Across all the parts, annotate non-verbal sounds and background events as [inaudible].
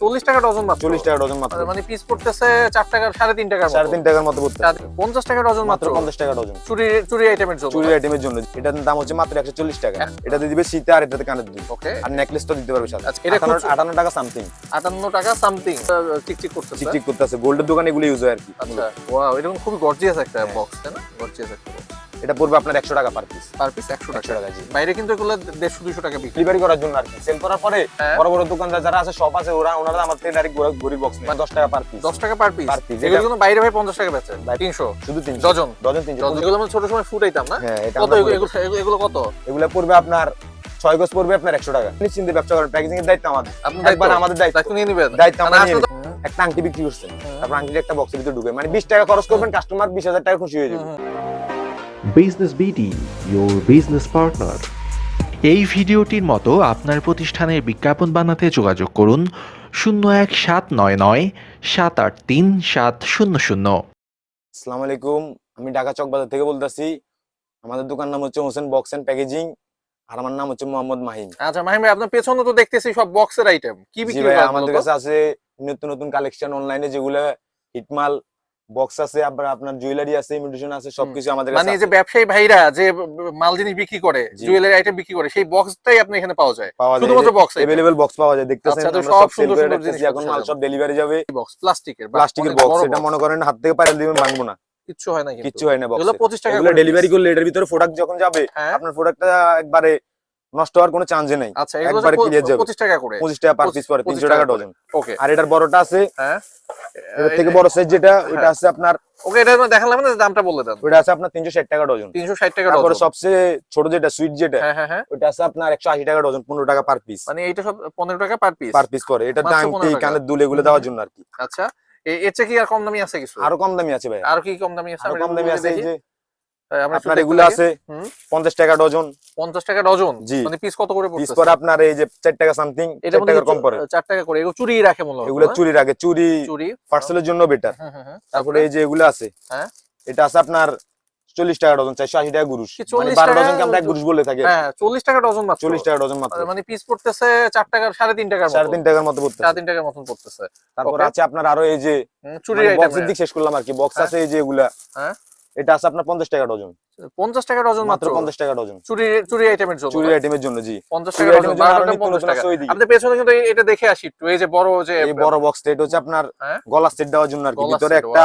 চল্লিশ টাকা ডজন মাত্র। চল্লিশ টাকা ডজন মাত্র। মানে পিস পড়তেছে চার টাকা সাড়ে তিন টাকার সাড়ে তিন টাকার মতো পড়তে চার- পঞ্চাশ টাকা ডজন মাত্র পঞ্চাশ টাকা ডজন। চুরি চুরি আইটেমের জন্য। চুরির আইটেমের জন্য। এটার দাম হচ্ছে মাত্র একশো চল্লিশ টাকা। এটাতে দিবে সীতা আর এটাতে কানের দুল। ওকে। আর নেকলেস তো দিতে পারবে সাথে। আচ্ছা, এটা আটান্ন টাকা সামথিং আটান্ন টাকা সামথিং চিকচিক করতেছে। চিকচিক করতে আছে গোল্ডের দোকানে এগুলো ইউজ হয় আর কি। আচ্ছা ওয়াও এটা কিন্তু খুবই গর্জিয়াস একটা হ্যাঁ। বক্স তাই না? গর্জিয়াস একটা বক্স এটা পড়বে আপনার একশো টাকা পার পিস পার পিস একশো একশো টাকা জি। বাইরে কিন্তু এগুলো দেড়শো দুশো টাকা বিক্রি ডেলিভারি করার জন্য আর কি। সেল করার পরে হ্যাঁ। বড় বড় দোকানদার যারা আছে সব আছে ওরা ওনারা আমার থেকে ডাইরেক্ট গরিব বক্স নেয়। দশ টাকা পার পিস দশ টাকা পার পিস Per piece, এগুলো কিন্তু বাইরে ভাই পঞ্চাশ টাকা বেচে তিনশো। শুধু তিনশো। ডজন। ডজন তিনশো। এগুলো আমরা ছোট সময় ফুটাইতাম না? হ্যাঁ কত এগুলো কত? এগুলো পড়বে আপনার ছয় গজ পড়বে আপনার একশো টাকা। নিশ্চিন্তে ব্যবসা করেন প্যাকেজিং এর দায়িত্ব আমাদের। একবার আমাদের দায়িত্ব। নিয়ে নিবেন। দায়িত্ব আমরা নিয়ে একটা আংটি বিক্রি করছেন তারপর আংটির একটা বক্সের ভিতরে ঢুকে। মানে বিশ টাকা খরচ করবেন কাস্টমার বিশ হাজার টাকা খুশি হয়ে যাবে। Business BD your business partner এই ভিডিওটির মতো আপনার প্রতিষ্ঠানের বিজ্ঞাপন বানাতে যোগাযোগ করুন শূন্য এক সাত নয় নয় সাত আট তিন সাত শূন্য শূন্য। আসসালামু আলাইকুম আমি ঢাকা চক বাজার থেকে বলতেছি আমাদের দোকান নাম হচ্ছে হোসেন বক্স এন্ড প্যাকেজিং আর আমার নাম হচ্ছে মোহাম্মদ মাহিম। আচ্ছা মাহিম ভাই আপনার পেছনে তো দেখতেছি সব বক্সের আইটেম কি বিক্রি ভাই আমাদের কাছে আছে নতুন নতুন কালেকশন অনলাইনে যেগুলো হিটমাল বক্স আছে আবার আপনার জুয়েলারি আছে ইমিটেশন আছে সবকিছু আমাদের মানে কাছে এই যে আছে। ব্যবসায়ী ভাইরা যে মাল জিনিস বিক্রি করে জি। জুয়েলারি আইটেম বিক্রি করে সেই বক্সটাই আপনি এখানে পাওয়া যায় পাওয়া যায় শুধুমাত্র box item? अवेलेबल বক্স পাওয়া যায় দেখতেছেন আচ্ছা, তো আমরা সব সব সেল সুন্দর করে সুন্দর রাখতেছি জিনিস এখন মাল সাজানো। সব ডেলিভারি যাবে বক্স প্লাস্টিকের প্লাস্টিকের বক্স এটা মনে করেন হাত থেকে পাইলে দিবেন ভাঙবো না কিচ্ছু হয় না কিন্তু কিচ্ছু হয় না এগুলো বক্স পঁচিশ টাকা এগুলো করে ডেলিভারি piece। করলে এটার ভিতরে প্রোডাক্ট যখন যাবে হ্যাঁ আপনার প্রোডাক্টটা একবারে নষ্ট হওয়ার কোনো চান্সই নাই। আচ্ছা একবারে যাবে। পঁচিশ টাকা করে। পঁচিশ টাকা পার পিস পরে পঁচিশ তিনশো টাকা টাকা ডজন ওকে আর এটার বড়টা আছে হ্যাঁ। এটার থেকে বড় সাইজ যেটা হ্যাঁ। আছে আপনার ওকে এটা দেখালাম না দামটা বলে দেন। ওইটা আছে আপনার তিনশো ষাট টাকা ডজন তিনশো ষাট টাকা তারপরে ডজন সবচেয়ে ছোট যেটা সুইট যেটা হ্যাঁ হ্যাঁ হ্যাঁ। ওইটা আছে আপনার একশো আশি টাকা ডজন পনেরো টাকা পার পিস মানে এইটা সব পনেরো টাকা পার পিস পার পিস করে এটা 15 টাকা। কানের দুল এগুলো দেওয়ার জন্য আর কি। আচ্ছা এর চেয়ে কি আর কম দামি আছে কিছু? আরও কম দামি আছে ভাই। আর কি কম দামি আছে আরও কম দামি আছে এই যে আপনার এগুলো আছে। পঞ্চাশ টাকা ডজন। পঞ্চাশ টাকা ডজন? জি। মানে পিস কত করে পিস করে আপনার এই যে চার টাকা সামথিং চার কম পড়ে। চার টাকা করে। এগুলো চুরি রাখে মূলত এগুলো হ্যাঁ? চুরির আগে চুরি চুরি পার্সেলের জন্য বেটার। তারপরে এই যে এগুলো আছে হ্যাঁ। এটা আছে আপনার চল্লিশ টাকা ডজন চারশো আশি টাকা গুরুষ মানে 40 বারো ডজনকে আমরা গুরুষ বলে থাকি হ্যাঁ চল্লিশ টাকা ডজন মাত্র। চল্লিশ টাকা ডজন মাত্র। মানে পিস পড়তেছে চার টাকার সাড়ে তিন টাকার সাড়ে তিন টাকার মতো সাড়ে তিন টাকার মতন পড়তেছে। তারপরে. আছে আপনার আরও এই যে চুরি দিক শেষ করলাম আর কি। বক্স হ্যাঁ। আছে এই যে এগুলা। হ্যাঁ। এটা আছে আপনার পঞ্চাশ টাকা ডজন পঞ্চাশ টাকা ডজন মাত্র পঞ্চাশ টাকা ডজন চুরি চুরি আইটেমের জন্য চুরি আইটেমের জন্য জি। পঞ্চাশ টাকা ডজন পঞ্চাশ টাকা। আপনাদের পেছনে কিন্তু এটা দেখে আসি একটু এই যে বড় যে এই বড় বক্সটা এটা হচ্ছে আপনার হ্যাঁ। গলা সেট দেওয়ার জন্য আর কি। ভিতরে একটা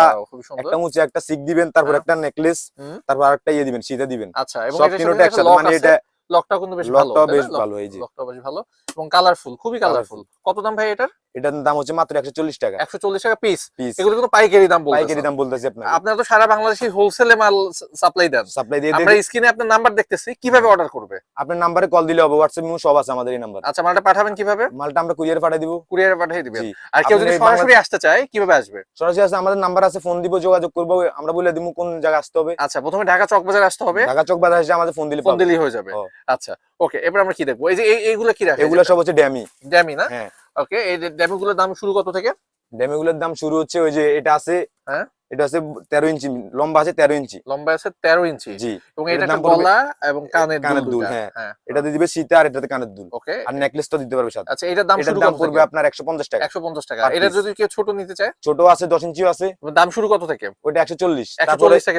একটা উঁচু একটা সিক দিবেন তারপর হ্যাঁ। একটা নেকলেস। তারপর আরেকটা ইয়ে দিবেন সিধা দিবেন। আচ্ছা এবং একটা একসাথে মানে এটা লকটাও কিন্তু বেশ ভালো না? বেশ ভালো এই যে। লকটাও বেশ ভালো। এবং কালারফুল খুবই কালারফুল কত দাম ভাই এটার? এটার দাম হচ্ছে মাত্র একশো চল্লিশ টাকা। একশো চল্লিশ টাকা পিস পিস এগুলো কিন্তু পাইকারি দাম পাইকারি দাম বলতেছি আপনার আপনারা তো সারা বাংলাদেশে হোলসেলে মাল সাপ্লাই দেন। সাপ্লাই দিয়ে আমরা স্ক্রিনে আপনার নাম্বার দেখতেছি কীভাবে অর্ডার করবে? আপনার নাম্বারে কল দিলে হবে হোয়াটসঅ্যাপ মেমো সব আছে আমাদের এই নাম্বার আচ্ছা মালটা পাঠাবেন কীভাবে? মালটা আমরা কুরিয়ার পাঠিয়ে দিব। কুরিয়ারে পাঠিয়ে দিবেন। আর কেউ যদি সরাসরি আসতে চায় কীভাবে আসবে? সরাসরি আছে আমাদের নাম্বার আছে ফোন দিব যোগাযোগ করব আমরা বলে দিব কোন জায়গায় আসতে হবে। আচ্ছা প্রথমে ঢাকা চক বাজার আসতে হবে। ঢাকা চক বাজার এসে আমাদের ফোন দিলে ফোন। দিলেই হয়ে যাবে। আচ্ছা ওকে এবার আমরা কি দেখব? এই যে এইগুলো কি রাখে? এগুলো সব হচ্ছে ড্যামি ড্যামি না? হ্যাঁ। ওকে এই ড্যামি গুলোর দাম শুরু কত থেকে? ড্যামি গুলোর দাম শুরু হচ্ছে ওই যে এটা আছে হ্যাঁ। এটা আছে তেরো ইঞ্চি লম্বা আছে তেরো ইঞ্চি। লম্বা আছে তেরো ইঞ্চি। জি। এবং এটা দাম একটা পড়বে- গলা এবং কানের কানের দুল দুল, দুল হ্যাঁ। হ্যাঁ। এটাতে দিবে সীতা আর এটাতে কানের দুল। ওকে। আর নেকলেস দিতে পারবে সাথে। আচ্ছা এটার দাম শুরু দাম পড়বে আপনার একশো পঞ্চাশ টাকা। একশো পঞ্চাশ টাকা। এটা যদি কেউ ছোট নিতে চায়? ছোট আছে দশ ইঞ্চিও আছে দাম শুরু কত থেকে?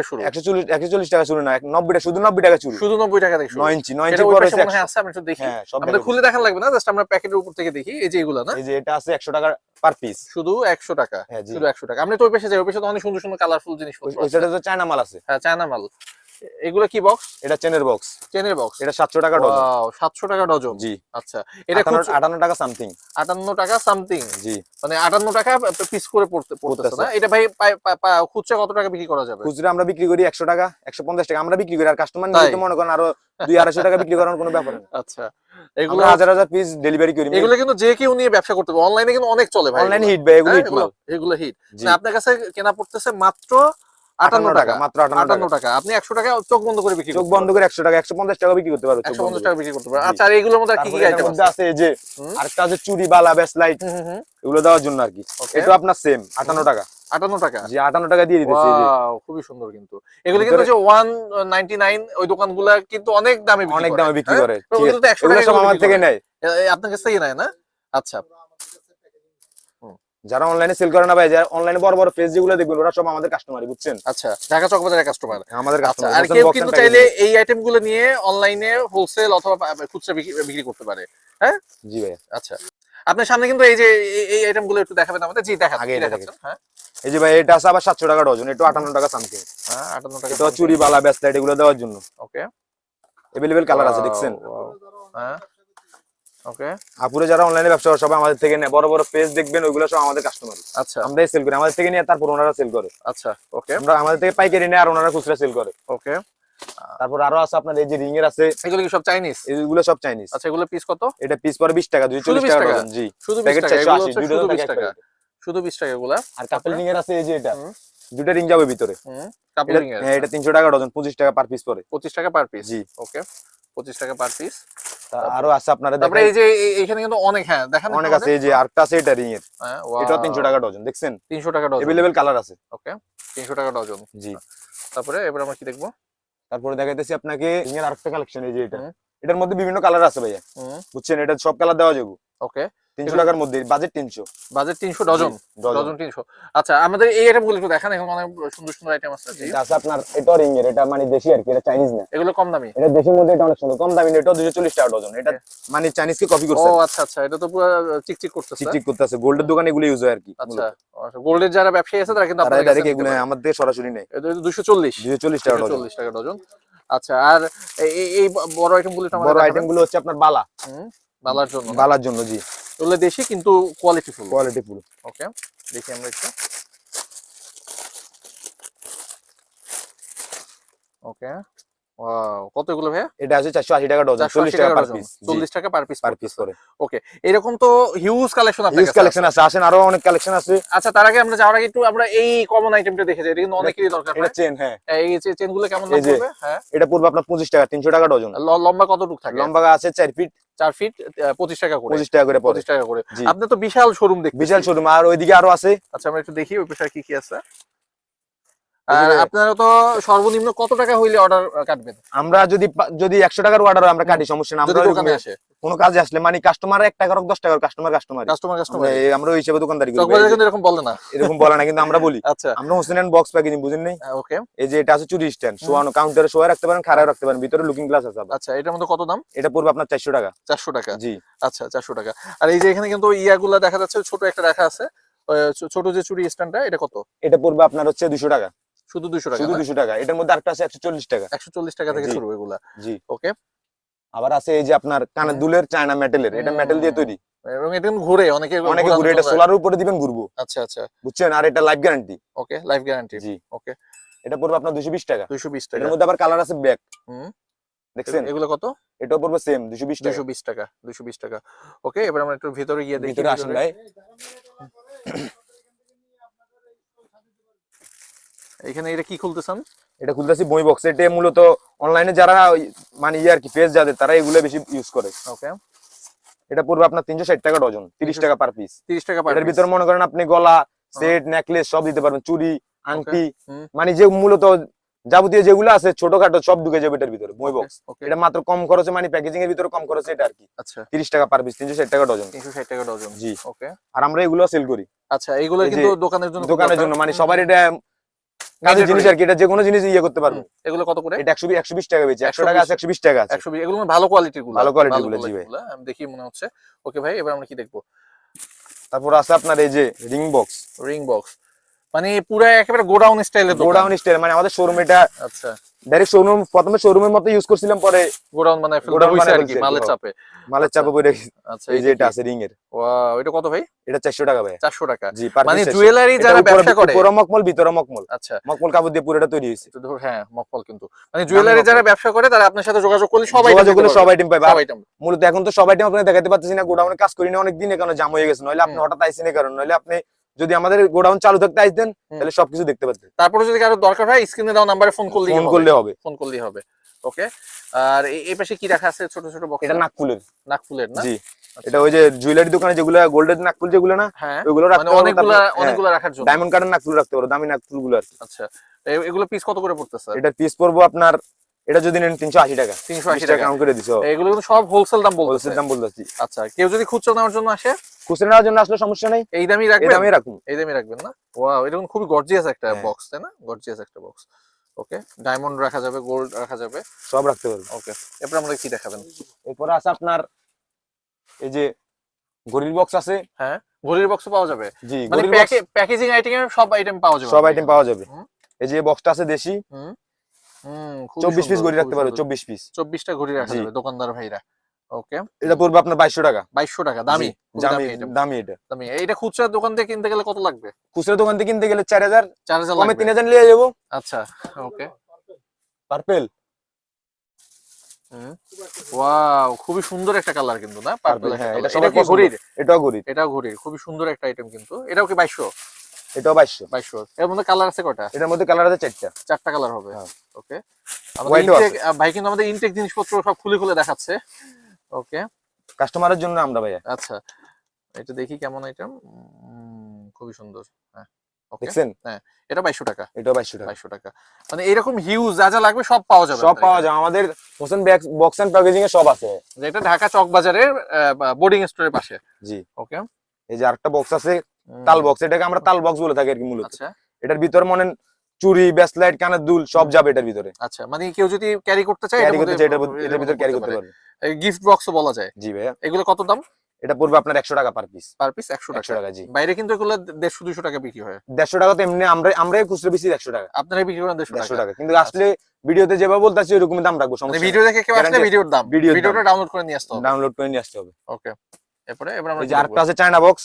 শুরু। টাকা শুরু না এক- নব্বই টাকা শুধু নব্বই টাকা শুরু শুধু নব্বই টাকা থেকে শুরু। নয় ইঞ্চি নয় এটা ইঞ্চি পরে পাশে হচ্ছে হয় 100 আছে আমি একটু দেখি। হ্যাঁ আমাদের খুলে দেখান লাগবে না? জাস্ট আমরা প্যাকেটের উপর থেকে দেখি। এই যে এগুলা না? এই যে এটা আছে একশো টাকা পার পিস শুধু একশো টাকা। হ্যাঁ শুধু টাকা। আপনি তো ওই পাশে যাই ওই তো অনেক সুন্দর সুন্দর কালারফুল জিনিস ওই- ওই তো চায়না মাল আছে। হ্যাঁ চায়না মাল। এগুলো কি বক্স এটা চেনের বক্স চেনের বক্স এটা সাতশো টাকা ডজন সাতশো টাকা ডজন জি। আচ্ছা এটা আটান্ন খুচরো- আটান্ন টাকা সামথিং আটান্ন টাকা সামথিং জি। মানে আটান্ন টাকা পিস করে পড়তে পড়তেছে। না? এটা ভাই খুচরা কত টাকা বিক্রি করা যাবে? খুচরা আমরা বিক্রি করি একশো টাকা একশো পঞ্চাশ টাকা। আমরা বিক্রি করি আর কাস্টমার? নিয়ে তো মনে করেন আরও দুই আড়াইশো টাকা বিক্রি করার কোনো ব্যাপার না আচ্ছা এগুলো হাজার হাজার পিস ডেলিভারি করি। এগুলো কিন্তু যে কেউ নিয়ে ব্যবসা করতে পারবে। অনলাইনে কিন্তু অনেক চলে ভাই। অনলাইন। হিট ভাই এগুলো হ্যাঁ, হিট এগুলো- হিট আপনার কাছে কেনা পড়তেছে মাত্র আটান্ন টাকা মাত্র আটান্ন আটান্ন টাকা। টাকা। আপনি একশো টাকা চোখ বন্ধ করে বিক্রি চোখ বন্ধ করে একশো টাকা একশো পঞ্চাশ টাকা বিক্রি করতে পারবে একশো পঞ্চাশ টাকা বিক্রি করতে পারবে। আচ্ছা আর এইগুলোর মধ্যে কি কি আইটেম আছে? যে হুম। আরেকটা চুরি বালা ব্যাস লাইট এগুলো দেওয়ার জন্য আর কি। এটা আপনার সেম আটান্ন টাকা। আটান্ন টাকা? জি আটান্ন টাকা দিয়ে দিতেছি খুবই সুন্দর কিন্তু। এগুলো কিন্তু যে ওয়ান নাইনটি নাইন ওই দোকানগুলা কিন্তু অনেক দামে বিক্রি অনেক দামে বিক্রি হ্যাঁ? করে তো একশো টাকা আমার থেকে নেয়। আপনার কাছ থেকে নেয় না? আচ্ছা। যারা অনলাইনে সেল করে না ভাই যারা অনলাইনে বড় বড় পেজ যেগুলো দেখবেন ওরা সব আমাদের কাস্টমারই বুঝছেন? আচ্ছা ঢাকা চকবাজারের কাস্টমার আমাদের আচ্ছা কাস্টমার আর কেউ কিন্তু চাইলে এই আইটেমগুলো নিয়ে অনলাইনে হোলসেল অথবা খুচরা বিক্রি করতে পারে। হ্যাঁ? জি ভাই আচ্ছা। আপনার সামনে কিন্তু এই যে এই- এই আইটেমগুলো একটু দেখাবেন আমাদের। জি দেখান আগে দেখাচ্ছেন হ্যাঁ? এই যে ভাই এটা আছে আবার সাতশো টাকা ডজন এটা আটান্ন টাকা সামথিং হ্যাঁ 58 টাকা এটা চুরি বালা ব্যাসলাইট এগুলো দেওয়ার জন্য। ওকে এভেলেবেল কালার আছে দেখছেন? হ্যাঁ? ওকে আপুরে যারা অনলাইনে ব্যবসা করে সবাই আমাদের থেকে নেয়। বড় বড় পেজ দেখবেন ওইগুলো সব আমাদের কাস্টমার আচ্ছা। আমরাই সেল করি। আমাদের থেকে নিয়ে তারপর ওনারা সেল করে। আচ্ছা ওকে আমরা আমাদের থেকে পাইকারি নেয় আর ওনারা খুচরা সেল করে। ওকে তারপর আরও আছে আপনার এই যে রিং এর আছে। এগুলো কি সব চাইনিজ এগুলো সব চাইনিজ আচ্ছা এগুলো পিস কত? এটা পিস পরে বিশ টাকা দুই শুধু চল্লিশ 20 টাকা? ডজন জি। শুধু 20 টাকা শুধু 20 টাকা। শুধু 20 টাকা এগুলা? আর কাপল রিং এর আছে এই যে এটা। দুটো রিং যাবে ভিতরে। কাপল রিং এর হ্যাঁ এটা তিনশো টাকা ডজন পঁচিশ টাকা পার পিস পরে 25 টাকা পার পিস জি। ওকে 25 টাকা পার পিস আরও আছে আপনারা তারপরে এই যে এখানে কিন্তু অনেক হ্যাঁ দেখেন অনেক আছে এই যে আরেকটা আছে এটা রিং এর। হ্যাঁ এটাও তিনশো টাকা ডজন দেখছেন? 300 টাকা ডজন। अवेलेबल কালার আছে। ওকে 300 টাকা ডজন। জি। তারপরে এবার আমরা কি দেখব? তারপরে দেখাইতেছি আপনাকে রিং এর আরেকটা কালেকশন এই যে এটা। এটার মধ্যে বিভিন্ন কালার আছে ভাইয়া। বুঝছেন? এটা সব কালার দেওয়া যাবে। ওকে। তিনশো এগুলো- টাকার মধ্যে বাজেট তিনশো। Budget 300 dozen? ডজন। ডজন 300 আচ্ছা আমাদের এই আইটেমগুলো একটু দেখান এখন অনেক সুন্দর সুন্দর আইটেম আছে জি। এটা আছে আপনার এটা রিং এর এটা মানে দেশি আর কি এটা চাইনিজ না। এগুলো কম দামি? এটা দেশের মধ্যে এটা অনেক সুন্দর কম দামি এটা দুশো চল্লিশ টাকা ডজন। এটা মানে চাইনিজ কে কপি ও আচ্ছা আচ্ছা এটা তো পুরো চিকচিক করতেছে। চিক চিক করতেছে গোল্ডের দোকানে এগুলো ইউজ হয় আর কি আচ্ছা গোল্ডের যারা ব্যবসায়ী আছে তারা কিন্তু আপনাদের ডাইরেক্ট কাছে এগুলো আমাদের সরাসরি নেই দুশো চল্লিশ। দুশো চল্লিশ টাকা ডজন। চল্লিশ টাকা ডজন। আচ্ছা আর এই- বড় আইটেমগুলো বড় আইটেমগুলো হচ্ছে আপনার বালা। বালার জন্য বালার জন্য জি। এগুলো দেশি কিন্তু কোয়ালিটি ফুল কোয়ালিটি ফুল ওকে দেখি আমরা একটু। ওকে কত এগুলো ভাইয়া? এটা আছে চারশো আশি টাকা ডজন চল্লিশ টাকা পার ডজন। পিস 40 টাকা পার পিস পার পিস করে। এরকম তো হিউজ কালেকশন ইউজ কালেকশন আছে। আছে আসেন আরও অনেক কালেকশন আছে। আচ্ছা তার আগে আমরা যাওয়ার আগে একটু আমরা এই কমন আইটেমটা দেখে যাই এটা কিন্তু অনেকেরই দরকার এটা চেন হ্যাঁ। এই চেনগুলো কেমন দাম পড়বে হ্যাঁ। এটা পড়বে আপনার পঁচিশ টাকা তিনশো টাকা ডজন। লম্বা কতটুকু থাকে? লম্বা আছে চার ফিট চার ফিট পঁচিশ টাকা করে। পঁচিশ টাকা করে পঁচিশ টাকা করে। তো বিশাল শোরুম বিশাল শোরুম আর ওইদিকে আরও আছে। আচ্ছা আমরা একটু দেখি ওই পেশায় কি কি আছে। আর আপনারা তো সর্বনিম্ন কত টাকা হইলে অর্ডার কাটবেন? আমরা যদি যদি একশো টাকার অর্ডার আমরা কাটি সমস্যা না আমরা আসে। কোনো কাজে আসলে মানে কাস্টমার এক টাকা হোক দশ টাকা কাস্টমার কাস্টমার কাস্টমার কাস্টমার আমরা ওই হিসেবে দোকানদারি করি। কিন্তু এরকম বলে না। এরকম বলে না কিন্তু আমরা বলি। [laughs] আচ্ছা। আমরা হোসেন এন্ড বক্স প্যাকেজিং বুঝেন নাই? ওকে এই যে এটা আছে চুরি স্ট্যান্ড শোয়ানো কাউন্টারে শোয়া রাখতে পারেন খাড়ায় রাখতে পারেন ভিতরে লুকিং গ্লাস আছে আচ্ছা এটার মধ্যে কত দাম? এটা পড়বে আপনার চারশো টাকা। চারশো টাকা। জি। আচ্ছা চারশো টাকা। আর এই যে এখানে কিন্তু ইয়াগুলা দেখা যাচ্ছে ছোট একটা রাখা আছে। ছোট যে চুরি স্ট্যান্ডটা এটা কত? এটা পড়বে আপনার হচ্ছে দুশো টাকা। শুধু দুশো টাকা শুধু দুশো টাকা। এটার মধ্যে আরেকটা আছে একশো চল্লিশ টাকা। একশো চল্লিশ টাকা থেকে শুরু এগুলা। জি। ওকে আবার আছে এই যে আপনার কানের দুলের চায়না মেটেলের এটা। মেটেল দিয়ে তৈরি। এবং এটা ঘুরে অনেকে অনেকে ঘুরে এটা যায়। সোলারের উপরে দিবেন ঘুরবো। আচ্ছা আচ্ছা। বুঝছেন? আর এটা life guarantee okay life guarantee জি। ওকে এটা পড়বে আপনার দুশো বিশ টাকা। দুইশো বিশ এটার টাকা। মধ্যে আবার কালার আছে ব্যাক হুম। দেখছেন? এগুলো কত? এটাও পড়বে সেম দুশো বিশ টাকা। দুইশো বিশ টাকা দুইশো বিশ টাকা। ওকে এবার আমরা একটু ভিতরে গিয়ে দেখি ভিতরে আসেন। ভাই। এখানে এটা কি খুলতেছেন এটা খুলতেছি বই বক্স এটা মূলত অনলাইনে যারা মানে ইয়ে আর কি পেজ যাদের তারা এগুলো বেশি ইউজ করে। ওকে এটা পড়বে আপনার তিনশো ষাট টাকা ডজন তিরিশ টাকা পার পিস তিরিশ টাকা এটার ভিতরে মনে করেন আপনি গলা সেট নেকলেস সব দিতে পারবেন চুড়ি আংটি মানে যে মূলত যাবতীয় যেগুলো আছে ছোটখাটো সব ঢুকে যাবে এটার ভিতরে বই বক্স এটা মাত্র কম খরচে মানে প্যাকেজিং এর ভিতরে কম খরচে এটা আর কি। আচ্ছা। তিরিশ টাকা পার পিস তিনশো ষাট টাকা ডজন। তিনশো ষাট টাকা ডজন। জি। ওকে আর আমরা এগুলো সেল করি। আচ্ছা এগুলো কিন্তু দোকানের জন্য দোকানের জন্য মানে সবার এটা কাজের জিনিস আর কি এটা যে কোনো জিনিস ইয়ে করতে পারব। এগুলো কত করে? এটা টাকা বেচে টাকা আছে একশো বিশ টাকা আছে। এগুলো মানে ভালো কোয়ালিটিরগুলো ভালো গুলো, জি ভাই। আমি দেখি মনে হচ্ছে। ওকে ভাই এবার আমরা কি দেখব? তারপর আছে আপনার এই যে রিং বক্স রিং বক্স মানে পুরো একেবারে গোডাউন গোডাউন স্টাইল মানে আমাদের শোরুম এটা আচ্ছা। ডাইরেক্ট শোরুম প্রথমে শোরুমের মতো ইউজ করছিলাম পরে গোডাউন মানে হইছে বানায় আর কি মালের হ্যাঁ। চাপে। মালের চাপে পড়ে আচ্ছা এই যে এটা আছে রিং এর। ওয়াও এটা কত ভাই? এটা চারশো টাকা ভাই। চারশো টাকা। জি মানে জুয়েলারি যারা ব্যবসা করে উপরে মকমল ভিতরে মকমল। আচ্ছা। মকমল কাপড় দিয়ে পুরোটা তৈরি হয়েছে। তো হ্যাঁ মকপল কিন্তু। মানে জুয়েলারি যারা ব্যবসা করে তারা আপনার সাথে যোগাযোগ করলে সবাই যোগাযোগ করলে সব আইটেম পাবে আর সব আইটেম মূলত এখন তো সব আইটেম আপনাকে দেখাতে পারতেছি না গোডাউনে কাজ করি না অনেক দিন এখানে জাম হয়ে গেছে। নইলে আপনি হঠাৎ আইসেন এই কারণ নইলে আপনি যদি আমাদের গোডাউন চালু থাকতে আইতেন হুম। তাহলে সবকিছু দেখতে পারতেন। তারপরে যদি কারও দরকার হয় স্ক্রিনে দেওয়া নাম্বারে ফোন করলে ফোন করলে হবে। ফোন করলেই হবে। ওকে আর এই- পাশে কি রাখা আছে? ছোট ছোট বক্স এটা নাকফুলের। নাকফুলের না? জি। এটা ওই যে জুয়েলারি দোকানে যেগুলো গোল্ডের নাকফুল যেগুলো না হ্যাঁ। ওইগুলো মানে রাখতে পারব অনেকগুলা তারপর- হ্যাঁ, রাখার জন্য। ডায়মন্ড কার্ডের নাকফুল রাখতে পারো দামি নাকফুলগুলো আর আচ্ছা। এগুলো পিস কত করে পড়তেছে? এটার পিস পড়ব আপনার এটা যদি নেন তিনশো আশি টাকা। তিনশো আশি টাকা করে দিছো। এগুলো কিন্তু সব হোলসেল দাম বলতেছে। হোলসেল দাম বলতেছি। আচ্ছা কেউ যদি খুচরো নেওয়ার জন্য আসে? খুচরা নেওয়ার জন্য আসলে সমস্যা নেই। এই দামই এই রাখবেন দামে রাখুন এই দামই রাখবেন না? ওয়াও এটা খুবই গর্জিয়াস একটা হ্যাঁ। বক্স তাই না? গর্জিয়াস একটা বক্স ওকে ডায়মন্ড রাখা যাবে গোল্ড রাখা যাবে। সব রাখতে পারবেন ওকে এরপর আমরা কি দেখাবেন? এরপরে আছে আপনার এই যে ঘড়ির বক্স আছে। হ্যাঁ ঘড়ির বক্স পাওয়া যাবে। জি মানে প্যাকেজিং আইটেম সব আইটেম পাওয়া যাবে সব আইটেম পাওয়া যাবে। এই যে বক্সটা আছে দেশি। চব্বিশ পিস ঘড়ি রাখতে খুবই পারবে সুন্দর। চব্বিশ পিস চব্বিশটা ঘড়ি রাখা জি। যাবে দোকানদার ভাইরা ওকে? এটা পড়বে আপনার বাইশশো টাকা। বাইশশো টাকা দামি খুবই দামি দামি item, দামি এটা। খুচরা দোকান থেকে কিনতে গেলে কত লাগবে? খুচরা দোকান থেকে কিনতে গেলে চার হাজার চার হাজার কমে তিন হাজার নিয়ে যাব। আচ্ছা ওকে। পার্পেল। ওয়াও খুবই সুন্দর একটা কালার কিন্তু না? পার্পল হ্যাঁ, এটা। ঘড়ির? এটাও ঘড়ির। এটাও ঘড়ির খুবই সুন্দর একটা আইটেম কিন্তু। এটাও কি বাইশশো? এটাও বাইশশো। বাইশশো। এর মধ্যে কালার আছে কয়টা? এটার মধ্যে কালার আছে চারটা। চারটা কালার হবে। হ্যাঁ। ওকে ভাই কিন্তু আমাদের ইনটেক জিনিসপত্র সব খুলে খুলে দেখাচ্ছে। ওকে কাস্টমারের জন্য আমরা ভাইয়া। আচ্ছা। এটা দেখি কেমন আইটেম খুবই সুন্দর। হ্যাঁ। দেখছেন? এটা বাইশশো টাকা। বাইশশো টাকা। বাইশশো টাকা। মানে এরকম হিউজ যা যা লাগবে সব পাওয়া যাবে সব পাওয়া আমাদের হোসেন বক্স এন্ড প্যাকেজিং এ সব আছে। যেটা ঢাকা চক বাজারের বোর্ডিং স্টোরের পাশে। জি। ওকে এই যে আরেকটা বক্স আছে তাল বক্স এটাকে আমরা তাল বক্স বলে থাকি আর কি মূলত। আচ্ছা। এটার ভিতরে মনে চুরি ব্যাসলাইট কানের দুল সব যাবে এটার ভিতরে। আচ্ছা মানে কেউ যদি ক্যারি করতে চায় ক্যারি করতে চাই এটার ভিতরে- এটার ভিতরে ক্যারি করতে পারবে। গিফট বক্সও বলা যায়। জি ভাইয়া। এগুলো কত দাম? এটা পড়বে আপনার একশো টাকা পার পিস পার পিস একশো টাকা। টাকা জি। বাইরে কিন্তু এগুলো দেড়শো দুশো টাকা বিক্রি হয়। দেড়শো টাকা তো এমনি আমরা আমরাই খুচরো বেশি একশো টাকা। আপনারাই বিক্রি করেন দেড়শো টাকা। টাকা। কিন্তু আসলে ভিডিওতে যেভাবে বলতেছি ওরকমই দাম রাখব মানে সমস্যা ভিডিও দেখে কেউ আসলে ভিডিওর দাম। ভিডিওটা ডাউনলোড করে নিয়ে আসতে হবে। ডাউনলোড করে নিয়ে আসতে হবে। ওকে এরপরে এবার আমরা যে? আরেকটা আছে চায়না বক্স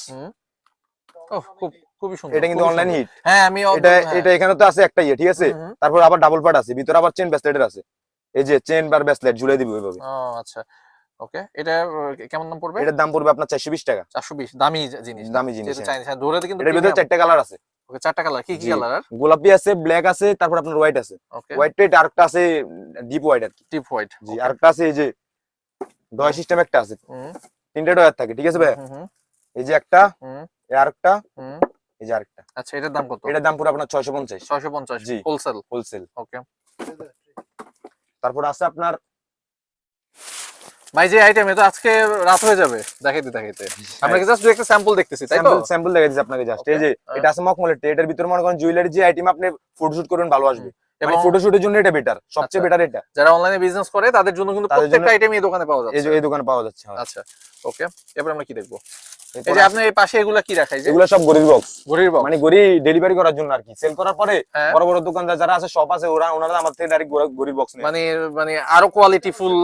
খুব খুবই সুন্দর এটা কিন্তু অনলাইন। হিট হ্যাঁ আমি এটা এটা এখানে তো আছে একটা ইয়ে ঠিক আছে। তারপর আবার ডাবল পার্ট আছে ভিতরে আবার চেন ব্যাসলেটের আছে। এই যে চেন বার ব্যাসলেট ঝুলে দিব এইভাবে ও আচ্ছা। ওকে এটা কেমন দাম পড়বে? এটার দাম পড়বে আপনার চারশো বিশ টাকা। চারশো বিশ দামি জিনিস। দামি জিনিস হ্যাঁ। চাইনিজ হ্যাঁ ধরে কিন্তু এটার ভিতরে চারটা কালার আছে। ওকে চারটা কালার কি কি কালার গোলাপি আছে ব্ল্যাক আছে তারপর আপনার হোয়াইট আছে। হোয়াইট রেড আরেকটা আছে ডিপ হোয়াইট আর কি। হোয়াইট জি আরেকটা আছে এই যে ডয় সিস্টেম একটা আছে। তিনটা ডয়ার থাকে ঠিক আছে ভাই? এই যে একটা আরেকটা। এই যে আরেকটা। আচ্ছা এটার দাম কত? এটার দাম পুরো আপনার ছয়শো পঞ্চাশ। ছয়শো পঞ্চাশ জি। হোলসেল হোলসেল ওকে। তারপর আছে আপনার ভাই যে আইটেম এটা আজকে রাত হয়ে যাবে দেখাইতে দেখাইতে। আমরা কি জাস্ট একটা স্যাম্পল দেখতেছি তাই তো? স্যাম্পল স্যাম্পল দেখা আপনাকে জাস্ট এই যে এটা আছে মকমলের এটার ভিতরে মনে করেন জুয়েলারি যে আইটেম আপনি ফটোশুট করবেন ভালো আসবে। এবং মানে ফটোশুটের জন্য এটা বেটার সবচেয়ে আচ্ছা। বেটার এটা। যারা অনলাইনে বিজনেস করে তাদের জন্য কিন্তু প্রত্যেকটা আইটেম এই দোকানে পাওয়া যাচ্ছে। এই দোকানে পাওয়া যাচ্ছে হ্যাঁ। আচ্ছা ওকে এবার আমরা কি দেখব? এই যে আপনার এই পাশে এগুলা কি রাখাই এগুলো সব গরিব বক্স ঘড়ির বক্স মানে গড়ি ডেলিভারি করার জন্য আর কি। সেল করার পরে হ্যাঁ। বড় বড় দোকানদার যারা আছে শপ আছে ওরা ওনারা আমার থেকে ডাইরেক্ট গরিব বক্স নেয়। মানে মানে আরও কোয়ালিটি ফুল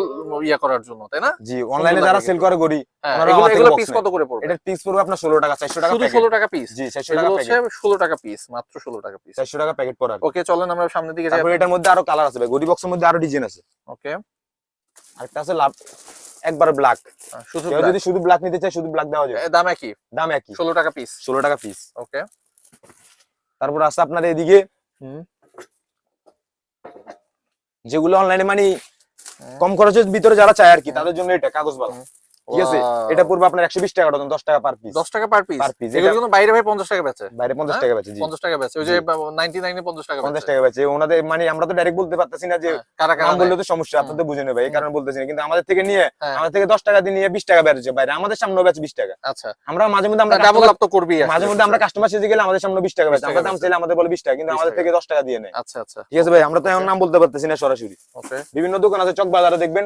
ইয়া করার জন্য তাই না? জি অনলাইনে যারা সেল করে গড়ি হ্যাঁ এগুলো এগুলো পিস কত করে পড়বে? এটার পিস পড়বে আপনার ষোলো টাকা চারশো টাকা শুধু প্যাকেট ষোলো টাকা পিস জি চারশো টাকা হচ্ছে প্যাকেট ষোলো টাকা পিস মাত্র ষোলো টাকা পিস চারশো টাকা প্যাকেট পড়া ওকে চলেন আমরা সামনের দিকে যাই। তারপর এটার মধ্যে আরও কালার আছে ভাই। গরিব বক্সের মধ্যে আরও ডিজাইন আছে। ওকে আরেকটা আছে লাভ একবার ব্ল্যাক শুধু যদি শুধু ব্ল্যাক নিতে চায় শুধু ব্ল্যাক দেওয়া যায় দাম একই? দাম একই। ষোলো টাকা পিস ষোলো টাকা পিস ওকে তারপর আছে আপনাদের এদিকে। হুম। যেগুলো অনলাইনে মানে কম খরচের ভিতরে যারা চায় আর কি তাদের জন্য এটা কাগজ বালা। ঠিক আছে? এটা পড়বে আপনার একশো বিশ টাকা ডজন দশ টাকা পার পিস দশ টাকা পার পিস Per piece, এগুলো কিন্তু বাইরে ভাই পঞ্চাশ টাকা বেচে। বাইরে পঞ্চাশ? টাকা বেচে পঞ্চাশ টাকা বেচে। ওই যে নাইনটি নাইনে পঞ্চাশ টাকা পঞ্চাশ টাকা বেচে। ওনাদের মানে আমরা তো ডাইরেক্ট বলতে পারতেছি না যে হ্যাঁ, কারা কারা বললে তো সমস্যা আপনার তো বুঝে নেবে এই কারণে বলতেছি না। কিন্তু আমাদের থেকে নিয়ে হ্যাঁ। আমাদের থেকে দশ টাকা দিয়ে নিয়ে বিশ টাকা বেড়েছে বাইরে। আমাদের সামনে বেচে বিশ টাকা। আচ্ছা। আমরা মাঝে মধ্যে আমরা ডাবল লাভ তো করবি মাঝে মধ্যে আমরা কাস্টমার সেজে গেলে আমাদের সামনে বিশ টাকা বেচে। আমরা দাম চাইলে আমাদের বলে বিশ টাকা কিন্তু আমাদের থেকে দশ টাকা দিয়ে নেয় আচ্ছা আচ্ছা। ঠিক আছে ভাই আমরা তো এখন নাম বলতে পারতেছি না সরাসরি। বিভিন্ন দোকান আছে চক বাজারে দেখবেন।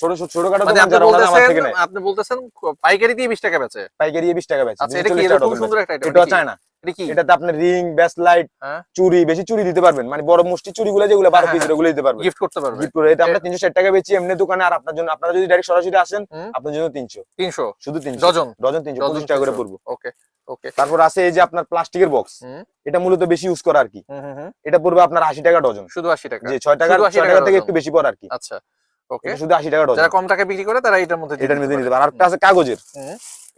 ছোট ছোট ছোটখাটো মানে দোকান যারা আমার থেকে নেয়। আপনি বলতেছেন পাইকারি দিয়ে বিশ টাকা বেচে। পাইকারি বিশ টাকা বেচে। আচ্ছা এটা কি এটা সুন্দর একটা আইটেম এটাও চায় না এটা কি? এটাতে আপনার রিং ব্যাস লাইট হ্যাঁ। চুরি বেশি চুরি দিতে পারবেন। মানে বড় মুষ্টি চুরি গুলো যেগুলো বারো হ্যাঁ, পিস হ্যাঁ। দিতে পারবেন। গিফট করতে পারবে গিফট করে এটা আমরা তিনশো ষাট টাকা বেচি এমনি দোকানে আর আপনার জন্য আপনারা যদি ডাইরেক্ট সরাসরি আসেন আপনার জন্য তিনশো। তিনশো? শুধু তিনশো। ডজন? ডজন তিনশো ডজন পঁচিশ টাকা করে 300 পড়ব। ওকে ওকে। তারপর আছে এই যে আপনার প্লাস্টিকের বক্স এটা মূলত বেশি ইউজ করা আর কি। এটা পড়বে আপনার আশি টাকা ডজন। শুধু আশি টাকা। যে ছয় টাকা শুধু 80 ছয় টাকা টাকা থেকে একটু বেশি পড়ে আর কি। আচ্ছা। ওকে শুধু আশি টাকা ডজন। যারা কম টাকা বিক্রি করে তারা এটার মধ্যে এটার মধ্যে নিতে পারে। আর একটা আছে কাগজের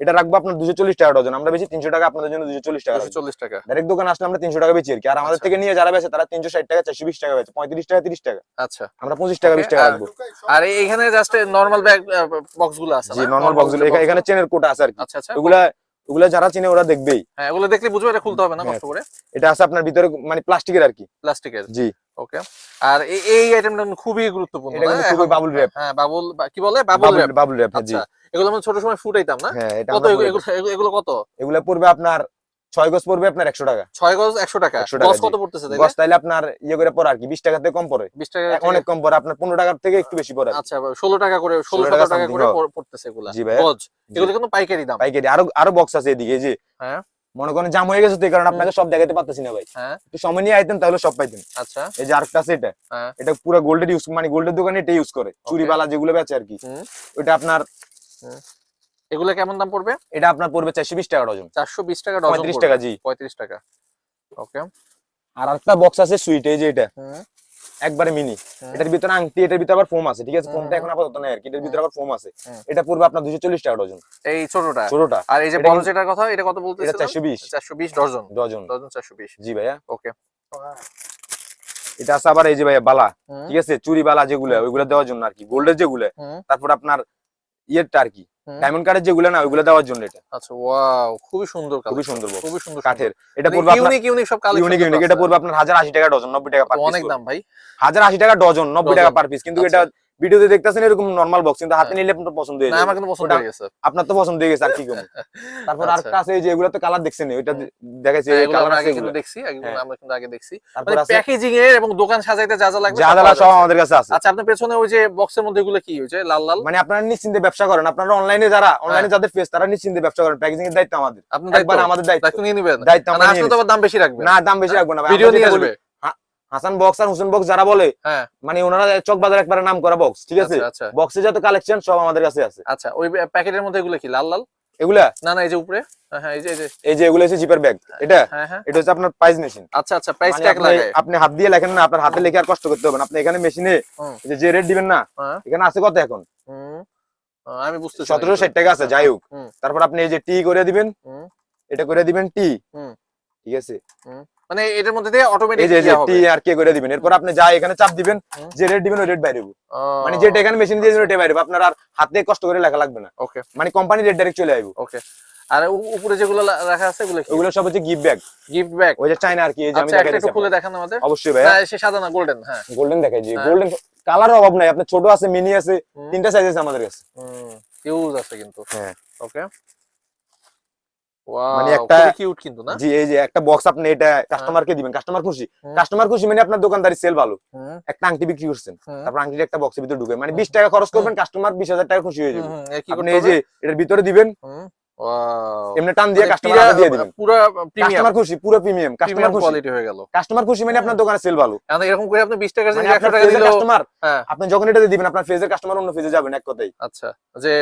এটা রাখব আপনার টাকা ডজন। আমরা বেশি টাকা আপনাদের জন্য টাকা ডাইরেক্ট দোকান আসলে আমরা তিনশো টাকা বেচি আর কি। আর আমাদের আচ্ছা। থেকে নিয়ে যারা বেচে তারা তিনশো ষাট টাকা চারশো বিশ টাকা বেচে। টাকা তিরিশ টাকা। আচ্ছা। আমরা পঁচিশ টাকা বিশ Okay, টাকা রাখব। আর এইখানে জাস্ট নর্মাল ব্যাগ আছে জি? নর্মাল এখানে চেনের কোটা আছে আর কি। আচ্ছা আচ্ছা। ওগুলা ওগুলো যারা চিনে ওরা দেখবেই। হ্যাঁ এগুলো দেখলে বুঝবে এটা খুলতে হবে না। কষ্ট করে। এটা আছে আপনার ভিতরে মানে প্লাস্টিকের আর কি। প্লাস্টিকের? জি। ওকে। আর এই- আইটেমটা খুবই গুরুত্বপূর্ণ এটা কিন্তু খুবই বাবুল র্যাপ হ্যাঁ বাবুল কি বলে? বাবুল র্যাপ বাবুল র্যাপ জি। আচ্ছা এগুলো আমরা ছোট সময় ফুটাইতাম না? হ্যাঁ কত এগুলো কত। এগুলো পড়বে আপনার ছয় গজ পড়বে আপনার একশো টাকা। ছয় গজ একশো টাকা। 100 টাকা, গজ কত পড়তেছে গজ তাইলে আপনার ইয়ে করে পড়ে আর কি বিশ টাকা থেকে কম পড়ে। বিশ টাকা অনেক কম পড়ে আপনার পনেরো টাকার থেকে একটু বেশি পড়ে। আচ্ছা ষোলো টাকা করে ষোলো টাকা করে পড়তেছে এগুলা। জি ভাই গজ। এগুলো কিন্তু পাইকারি দাম। পাইকারি। আরও আরও বক্স আছে এদিকে যে। হ্যাঁ। মনে করেন জাম হয়ে গেছে তো কারণে আপনাকে সব দেখাতে পারতেছি না ভাই। হ্যাঁ। একটু সময় নিয়ে আইতেন তাহলে সব পাইতেন। আচ্ছা। এই যে আরেকটা আছে এটা। হ্যাঁ। এটা পুরো গোল্ডের ইউজ মানে গোল্ডের দোকানে এটা ইউজ করে। চুরি বালা যেগুলো বেচে আর কি। ওইটা আপনার এগুলো কেমন দাম পড়বে? এটা আপনার পড়বে চারশো বিশ টাকা ডজন। চারশো বিশ টাকা ডজন পঁয়ত্রিশ টাকা জি। পঁয়ত্রিশ টাকা। ওকে। আর একটা বক্স আছে সুইট এই যে এটা। একবারে মিনি এটার ভিতরে আংটি এটার ভিতরে আবার ফোম আছে ঠিক আছে? ফোমটা এখন আপাতত নাই আর কি এটার ভিতরে আবার ফোম আছে। এটা পড়বে আপনার দুশো চল্লিশ টাকা ডজন। এই ছোটটা? ছোটটা। আর এই যে এটা বড় যেটার কথা এটা কত এটা চারশো বিশ। চারশো বিশ ডজন। ডজন। ডজন চারশো বিশ। জি ভাইয়া। ওকে। এটা আছে আবার এই যে ভাইয়া বালা ঠিক আছে? চুরি বালা যেগুলো ওইগুলো দেওয়ার জন্য আর কি গোল্ডের যেগুলো তারপর আপনার ইয়েরটা আর কি। ডায়মন্ড কার্ডের যেগুলো না ওইগুলো দেওয়ার জন্য এটা। আচ্ছা ওয়াও খুবই সুন্দর খুবই সুন্দর খুবই সুন্দর কাঠের। এটা পড়বে আপনার ইউনিক ইউনিক সব কালেকশন ইউনিক ইউনিক এটা পড়বে আপনার হাজার আশি টাকা ডজন নব্বই টাকা পার অনেক দাম ভাই। হাজার আশি টাকা ডজন নব্বই টাকা পার পিস কিন্তু আচ্ছা। এটা ভিডিওতে দেখতেছেন এরকম নর্মাল বক্স কিন্তু হাতে হ্যাঁ। নিলে আপনার পছন্দ হয়ে আমার কিন্তু পছন্দ হয়ে গেছে। আপনার তো পছন্দ হয়ে গেছে আর কি কম [laughs] তারপর আচ্ছা। আরেকটা আছে এই যে এগুলো তো কালার দেখছেন ওইটা হুম। দেখাইছে হ্যাঁ, কালার আগে কিন্তু দেখছি হ্যাঁ। আমরা কিন্তু আগে দেখছি। তারপর মানে প্যাকেজিং এর এবং দোকান সাজাইতে যা যা লাগবে যা যা সব আমাদের কাছে আছে। আচ্ছা আপনার পেছনে ওই যে বক্সের মধ্যে এগুলো কি হয়েছে লাল লাল? মানে আপনারা নিশ্চিন্তে ব্যবসা করেন আপনারা অনলাইনে যারা অনলাইনে যাদের ফেস তারা নিশ্চিন্তে ব্যবসা করেন প্যাকেজিং এর দায়িত্ব আমাদের। আপনার দায়িত্ব। একবার আমাদের দায়িত্ব। দায়িত্ব নিয়ে নিবেন। দায়িত্ব মানে আমরা আসলে তো দাম বেশি রাখবে না দাম বেশি রাখব না ভিডিও নিয়ে আসবে। হাসান বক্স আর হোসেন বক্স যারা বলে হ্যাঁ। মানে ওনারা চক বাজার একবারে নাম করা বক্স ঠিক আছে? আচ্ছা আচ্ছা। বক্সে যত কালেকশন সব আমাদের কাছে আছে। আচ্ছা ওই প্যাকেটের মধ্যে এগুলো কি লাল লাল? এগুলা? না না এই যে উপরে? হ্যাঁ, হ্যাঁ এই যে এই যে। এগুলো হচ্ছে জিপার ব্যাগ এটা? এটা হচ্ছে আপনার প্রাইস মেশিন আচ্ছা আচ্ছা প্রাইস মানে ট্যাগ আপনি- আপনি হাত দিয়ে লেখেন না আপনার হাতে লিখে আর কষ্ট করতে হবে না। আপনি এখানে মেশিনে যে রেট দিবেন না এখানে আছে কত এখন? আমি। টাকা আছে যাই হোক। তারপর আপনি এই যে টি করে দিবেন এটা করে দিবেন টি। ঠিক আছে? মানে এটার মধ্যে দিয়ে অটোমেটিক এই যে যে টি আর কে করে দিবেন। এরপর আপনি যা এখানে চাপ দিবেন যে রেট দিবেন ওই রেট বাইরে হইবো। মানে যেটা এখানে মেশিন দিয়ে ওটা বাইরে হইবো। আপনার আর হাতে কষ্ট করে লেখা লাগবে না। ওকে। মানে কোম্পানি রেট ডাইরেক্ট চলে আইবো ওকে। আর উপরে যেগুলো রাখা আছে এগুলো কি? ওগুলো সব হচ্ছে গিফট ব্যাগ গিফট ব্যাগ ওই যে চায়না আর কি এই যে আমি আচ্ছা দেখাই একটু খুলে দেখান আমাদের। অবশ্যই ভাই না সে সাদা না গোল্ডেন হ্যাঁ। গোল্ডেন দেখাই হ্যাঁ। গোল্ডেন কালার অভাব নাই। আপনার ছোট আছে মিনি আছে তিনটা সাইজ আছে আমাদের কাছে। হুম ইউজ আছে কিন্তু। হ্যাঁ। ওকে। মানে একটা- কিউট কিন্তু না? জি এই যে একটা বক্স আপনি এটা কাস্টমারকে দিবেন। কাস্টমার খুশি। কাস্টমার খুশি মানে আপনার দোকানদারি সেল ভালো। একটা আংটি বিক্রি করছেন। তারপর আংটির একটা বক্সের ভিতরে ঢুকে। মানে বিশ টাকা খরচ করবেন কাস্টমার বিশ হাজার টাকা খুশি হয়ে যাবে। আপনি এই যে এটার ভিতরে দিবেন এমনি টান দিয়ে মানে কাস্টমার পিরা- দিয়ে দিবেন। পুরা প্রিমিয়াম কাস্টমার খুশি পুরো প্রিমিয়াম কাস্টমার খুশি। কোয়ালিটি হয়ে গেল। কাস্টমার খুশি মানে আপনার দোকানে সেল ভালো। এরকম করে আপনি 20 টাকার মানে 100 টাকা ফেজের কাস্টমার হ্যাঁ। আপনি যখন এটা দিবেন আপনার ফেজের কাস্টমার অন্য ফেজে যাবেন এক কথাই আচ্ছা যে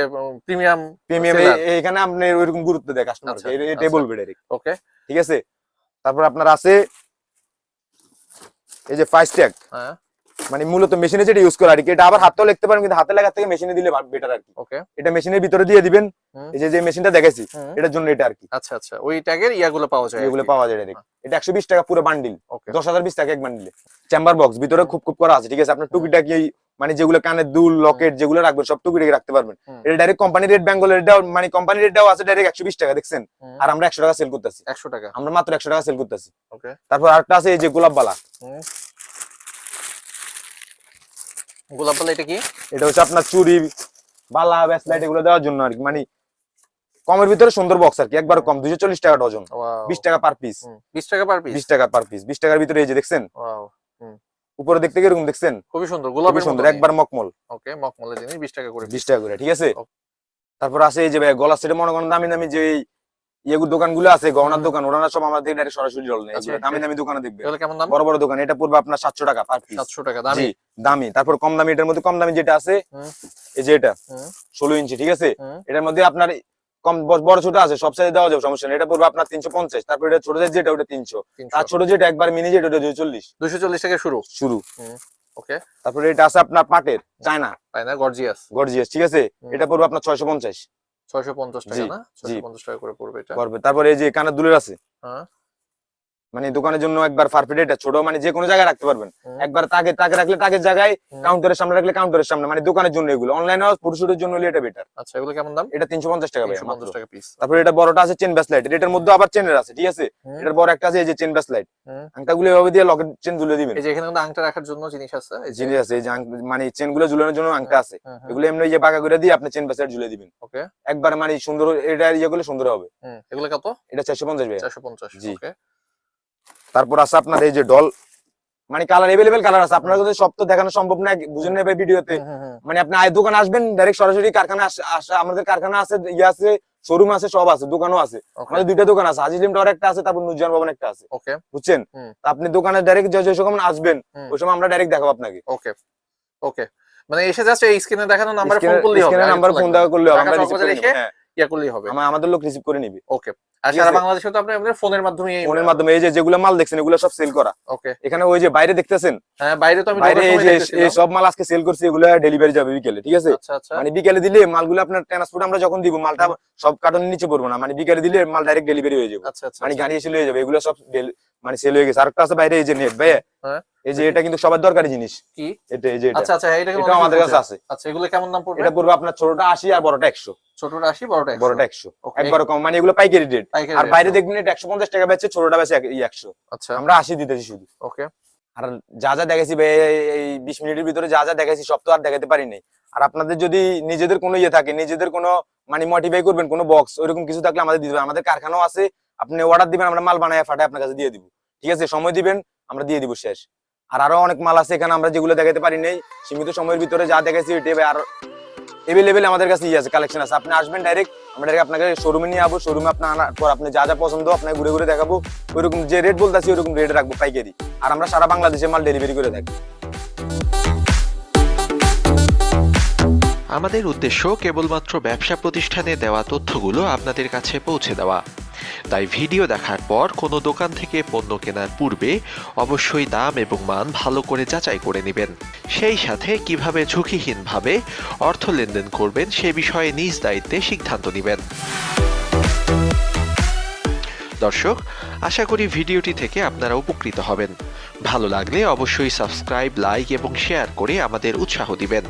প্রিমিয়াম প্রিমিয়াম। এখানে আপনি ওইরকম গুরুত্ব দেয় কাস্টমার এটাই আচ্ছা। বলবে ডাইরেক্ট ওকে ঠিক আছে? তারপর আপনার আছে এই যে ফাইভ ট্যাগ হ্যাঁ। মানে মূলত মেশিনে যেটা ইউজ করা আর কি এটা আবার হাতেও লিখতে পারেন কিন্তু হাতে লেখার থেকে মেশিনে দিলে বেটার আর কি। ওকে এটা মেশিনের ভিতরে দিয়ে দিবেন এই যে যে মেশিনটা দেখাইছি এটার জন্য এটা আর কি। আচ্ছা আচ্ছা ওই ট্যাগের ইয়াগুলো পাওয়া যায় এগুলো পাওয়া যায় ডাইরেক্ট এটা একশো বিশ টাকা পুরো বান্ডিল ওকে দশ হাজার বিশ টাকা এক বান্ডিলে চেম্বার বক্স ভিতরে খুব খুব করা আছে ঠিক আছে? আপনার টুকিটাকি মানে যেগুলো কানের দুল লকেট যেগুলো রাখবেন সব টুকিটাকি রাখতে পারবেন। এটা ডাইরেক্ট কোম্পানি রেট বেঙ্গল রেটটাও মানে কোম্পানি রেটটাও আছে ডাইরেক্ট একশো বিশ টাকা দেখছেন? আর আমরা একশো টাকা সেল করতেছি। 100 টাকা। আমরা মাত্র একশো টাকা সেল করতেছি। ওকে তারপর আরেকটা আছে এই যে গোলাপ বালা হুম। গোলাপ বলে এটা কি? এটা হচ্ছে আপনার চুরি বালা ব্যাসলাইট এগুলো দেওয়ার জন্য আর কি। মানে কমের ভিতরে সুন্দর বক্স আর কি একবার কম দুশো চল্লিশ টাকা ডজন। বিশ টাকা পার পিস 20 টাকা পার পিস বিশ টাকা পার পিস বিশ টাকার ভিতরে এই যে দেখছেন? উপরে দেখতে কীরকম দেখছেন? খুবই সুন্দর গোলাপের সুন্দর একবার মকমল ওকে মকমলের জিনিস 20 টাকা করে বিশ টাকা করে ঠিক আছে? তারপর আছে এই যে গলা সেটে মনে করেন দামি দামি যে ইয়েগুলো দোকানগুলো আছে গহনার দোকান ওরা সব আমাদের ডাইরেক্ট সরাসরি জল নেই আচ্ছা, দামি দামি দোকানে দেখবে। কেমন দাম? বড় বড় দোকান এটা পড়বে আপনার সাতশো টাকা পার পিস 700 টাকা দামি? দামি। তারপর কম দামি এটার মধ্যে কম দামি যেটা আছে এই যে এটা ষোলো ইঞ্চি ঠিক আছে? এটার মধ্যে আপনার কম বড় ছোট আছে সব সাইজে দেওয়া যাবে সমস্যা নেই। এটা পড়বে আপনার তিনশো পঞ্চাশ তারপর এটা ছোট সাইজ যেটা ওটা তিনশো। 300 তার ছোট যেটা একবার মিনি যেটা ওটা দুশো চল্লিশ। 240 থেকে শুরু? শুরু। ওকে। তারপরে এটা আছে আপনার পাটের চায়না। গর্জিয়াস। গর্জিয়াস ঠিক আছে? এটা পড়বে আপনার ছয়শো পঞ্চাশ। 650 টাকা না? জি। 650 টাকা করে পড়বে এটা? পড়বে। তারপরে এই যে কানের দুলের আছে? হ্যাঁ। মানে দোকানের জন্য একবার পারফেক্ট এটা ছোট মানে যে কোনো জায়গায় রাখতে পারবেন। একবার তাকে তাকে রাখলে তাকে জায়গায় কাউন্টারের সামনে রাখলে কাউন্টারের সামনে মানে দোকানের জন্য এগুলো। অনলাইনে পুরুষের জন্য এটা বেটার আচ্ছা এগুলো কেমন দাম? এটা তিনশো পঞ্চাশ টাকা ভাই টাকা পিস তারপরে এটা বড়টা আছে চেন ব্যাস লাইট এটার মধ্যে আবার চেনের আছে ঠিক আছে? এটার বড় একটা আছে এই যে চেন ব্যাস লাইট হুম। আংটাগুলো এভাবে দিয়ে লকেট চেন ঝুলে দিবেন। এই যে এখানে কিন্তু আংটা রাখার জন্য জিনিস আছে এই জিনিস আছে এই যে আং- মানে চেনগুলো ঝুলানোর জন্য আংটা আছে। এগুলো এমনি যে বাঁকা করে দিয়ে আপনি চেন ব্যাস লাইট ঝুলে দিবেন। ওকে। একবার মানে সুন্দর এটা ইয়ে করলে সুন্দর হবে। এগুলো কত? এটা চারশো পঞ্চাশ ভাই চারশো পঞ্চাশ জি। ওকে। তারপর আছে আপনার এই যে ডল মানে কালার এভেলেবেল কালার আছে। আপনার কাছে সব তো দেখানো সম্ভব না বুঝেন না ভাই ভিডিওতে। মানে আপনি আয় দোকান আসবেন ডাইরেক্ট সরাসরি কারখানা আমাদের কারখানা আছে ইয়ে আছে শোরুম আছে সব আছে দোকানও আছে। আমাদের দুইটা দোকান আছে হাজিলিম টাওয়ার একটা আছে তারপর নুরজান ভবন একটা আছে। ওকে বুঝছেন? তা আপনি দোকানে ডাইরেক্ট যে যে সময় আসবেন ওই সময় আমরা ডাইরেক্ট দেখাবো আপনাকে। ওকে ওকে মানে এসে জাস্ট এই স্ক্রিনে দেখানো নাম্বারে ফোন করলেই হবে স্ক্রিনে নাম্বার ফোন দেওয়া করলে হবে, আমরা রিসিভ করে ইয়া করলেই হবে। আমাদের লোক রিসিভ করে নিবে। ওকে আর সারা বাংলাদেশে তো আপনি আমাদের ফোনের মাধ্যমে ফোনের মাধ্যমে এই যে যেগুলো মাল দেখছেন এগুলো সব সেল করা। ওকে এখানে ওই যে বাইরে দেখতেছেন? হ্যাঁ বাইরে তো আমি বাইরে এই যে এই সব মাল আজকে সেল করছি এগুলো ডেলিভারি যাবে বিকেলে ঠিক আছে? আচ্ছা আচ্ছা। মানে বিকেলে দিলে মালগুলো আপনার ট্রান্সপোর্ট আমরা যখন দিব মালটা সব কার্টনের নিচে পড়ব না। মানে বিকেলে দিলে মাল ডাইরেক্ট ডেলিভারি হয়ে যাবে। আচ্ছা মানে। গাড়ি এসে হয়ে যাবে এগুলো সব মানে সেল হয়ে গেছে। আরেকটা আছে বাইরে এই যে নেট ভাই হ্যাঁ। এই যে এটা কিন্তু সবার দরকারি জিনিস। কি? এটা এই যে এটা। আচ্ছা আচ্ছা এটা এটা আমাদের কাছে আছে। আচ্ছা এগুলো কেমন দাম পড়বে? এটা পড়বে আপনার ছোটটা আশি আর বড়টা একশো। ছোটটা 80 বড়টা 100 বড়টা একশো। Okay. একবার কম মানে এগুলো পাইকারি রেট আর বাইরে। দেখবেন এটা একশো পঞ্চাশ টাকা বেচছে ছোটটা বেচে একশো। আচ্ছা। আমরা আশি দিতেছি শুধু। ওকে আর যা যা দেখাইছি ভাই, এই- এই বিশ মিনিটের ভিতরে যা যা দেখাইছি সব তো আর দেখাতে পারি নাই। আর আপনাদের যদি নিজেদের কোনো ইয়ে থাকে নিজেদের কোনো মানে মডিফাই করবেন কোনো বক্স ওইরকম কিছু থাকলে আমাদের দিতে আমাদের কারখানাও আছে আপনি অর্ডার দিবেন, আমরা মাল বানায় ফাটায় আপনার কাছে দিয়ে দিব। ঠিক আছে? সময় দিবেন, আমরা দিয়ে দিব শেষ। আর আরও অনেক মাল আছে এখানে, আমরা যেগুলো দেখাতে পারি নাই, সীমিত সময়ের ভিতরে যা দেখাইছি ওইটাই আর এভেলেবেল আমাদের কাছে আছে কালেকশন আছে। আপনি আসবেন ডাইরেক্ট আমরা ডাইরেক্ট আপনাকে শোরুমে নিয়ে যাব শোরুমে আপনার পর আপনি যা যা পছন্দ আপনাকে ঘুরে ঘুরে দেখাবো। ওইরকম যে রেট বলতেছি, ওইরকম রেট রাখব পাইকারি। আর আমরা সারা বাংলাদেশে মাল ডেলিভারি করে থাকি। আমাদের উদ্দেশ্য কেবলমাত্র ব্যবসা প্রতিষ্ঠানে দেওয়া তথ্যগুলো আপনাদের কাছে পৌঁছে দেওয়া। তাই ভিডিও দেখার পর কোনো দোকান থেকে পণ্য কেনার পূর্বে অবশ্যই দাম এবং মান ভালো করে যাচাই করে নেবেন। সেই সাথে কীভাবে ঝুঁকিহীনভাবে অর্থ লেনদেন করবেন সে বিষয়ে নিজ দায়িত্বে সিদ্ধান্ত নেবেন। দর্শক, আশা করি ভিডিওটি থেকে আপনারা উপকৃত হবেন। ভালো লাগলে অবশ্যই সাবস্ক্রাইব, লাইক এবং শেয়ার করে আমাদের উৎসাহ দিবেন।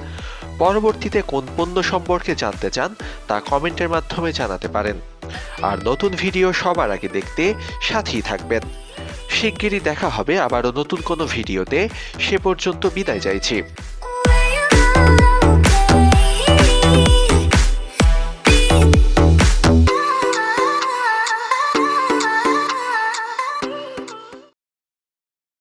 পরবর্তীতে কোন পণ্য সম্পর্কে জানতে চান, তা কমেন্টের মাধ্যমে জানাতে পারেন। আর নতুন ভিডিও সবার আগে দেখতে সাথেই থাকবেন। শিগগিরই দেখা হবে আবারও নতুন কোনো ভিডিওতে। সে পর্যন্ত বিদায় চাইছি।